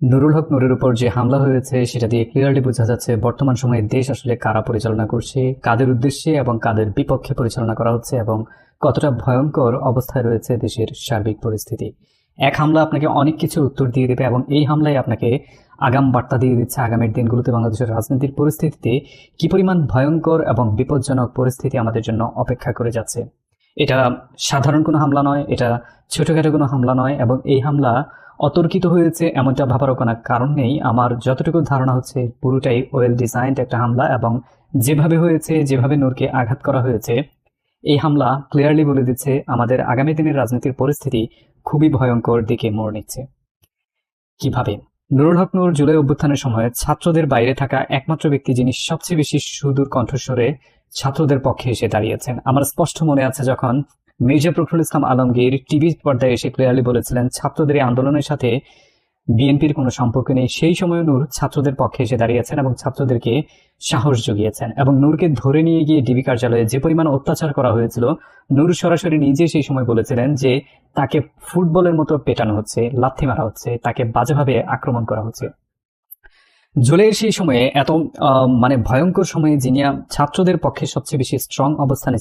নুরুল হক নুরের উপর যে হামলা হয়েছে, সেটা দিয়ে ক্লিয়ারলি বোঝা যাচ্ছে বর্তমান সময়ে দেশ আসলে কারা পরিচালনা করছে, কাদের উদ্দেশ্যে এবং কাদের বিপক্ষে পরিচালনা করা হচ্ছে এবং কতটা ভয়ঙ্কর অবস্থায় রয়েছে দেশের সার্বিক পরিস্থিতি। এক হামলা আপনাকে অনেক কিছু উত্তর দিয়ে দেবে এবং এই হামলায় আপনাকে আগাম বার্তা দিয়ে দিচ্ছে আগামীর দিনগুলোতে বাংলাদেশের রাজনীতির পরিস্থিতিতে কি পরিমাণ ভয়ঙ্কর এবং বিপজ্জনক পরিস্থিতি আমাদের জন্য অপেক্ষা করে যাচ্ছে। এটা সাধারণ কোনো হামলা নয়, এটা ছোটখাটো কোনো হামলা নয় এবং এই হামলা অতর্কিত হয়েছে এমনটা ভাবারও কোনো কারণ নেই। আমার যতটুকু ধারণা হচ্ছে, পুরোটাই ওয়েল ডিজাইনড একটা হামলা এবং যেভাবে হয়েছে, যেভাবে নূরকে আঘাত করা হয়েছে, এই হামলা ক্লিয়ারলি বলে দিচ্ছে আমাদের আগামী দিনের রাজনীতির পরিস্থিতি খুবই ভয়ঙ্কর দিকে মোড় নিচ্ছে। কীভাবে? নুরুল হক নূর জুলাই অভ্যুত্থানের সময় ছাত্রদের বাইরে থাকা একমাত্র ব্যক্তি যিনি সবচেয়ে বেশি সুদূর কণ্ঠস্বরে ছাত্রদের পক্ষে এসে দাঁড়িয়েছেন। আমার স্পষ্ট মনে আছে যখন মির্জা ফখরুল ইসলাম আলমগীর টিভি পর্দায় এসে ক্লিয়ারলি বলেছিলেন, ছাত্রদের আন্দোলনের সাথে বিএনপির কোনো সম্পর্ক নেই। সেই সময় নূর ছাত্রদের পক্ষে এসে দাঁড়িয়েছেন এবং ছাত্রদেরকে সাহস জুগিয়েছেন এবং নূরকে ধরে নিয়ে গিয়ে ডিবি কার্যালয়ে যে পরিমাণ অত্যাচার করা হয়েছিল, নূর সরাসরি নিজে সেই সময় বলেছিলেন যে তাকে ফুটবলের মতো পেটানো হচ্ছে, লাথি মারা হচ্ছে, তাকে বাজেভাবে আক্রমণ করা হচ্ছে। জুলাইয়ের সেই সময়ে এত মানে ভয়ঙ্কর সময়ে যিনি ছাত্রদের পক্ষে সবচেয়ে বেশি স্ট্রং অবস্থানে